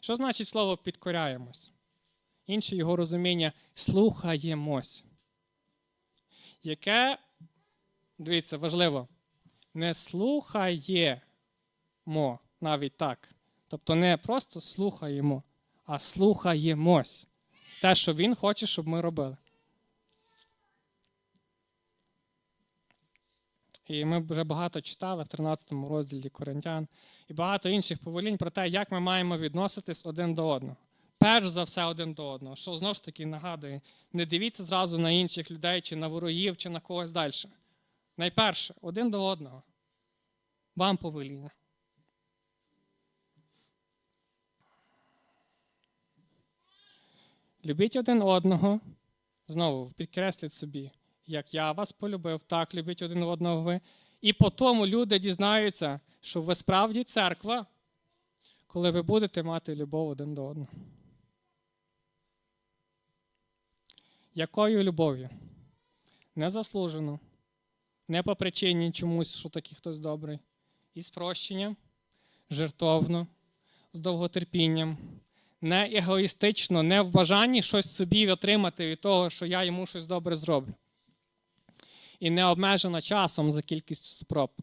Що значить слово підкоряємось? Інше його розуміння слухаємось. Яке, дивіться, важливо, не слухаємо навіть так. Тобто не просто слухаємо, а слухаємось. Те, що він хоче, щоб ми робили. І ми вже багато читали в 13 розділі Коринтян і багато інших повелінь про те, як ми маємо відноситись один до одного. Перш за все один до одного. Що знову ж таки нагадує, не дивіться зразу на інших людей, чи на ворогів, чи на когось далі. Найперше, один до одного. Вам повеління. Любіть один одного. Знову підкресліть собі, як я вас полюбив, так любіть один одного ви. І по тому люди дізнаються, що ви справді церква, коли ви будете мати любов один до одного. Якою любов'ю? Незаслужено, не по причині чомусь, що такий хтось добрий. І з прощенням, жертовно, з довготерпінням, не егоїстично, не в бажанні щось собі отримати від того, що я йому щось добре зроблю. І не обмежена часом за кількістю спроб.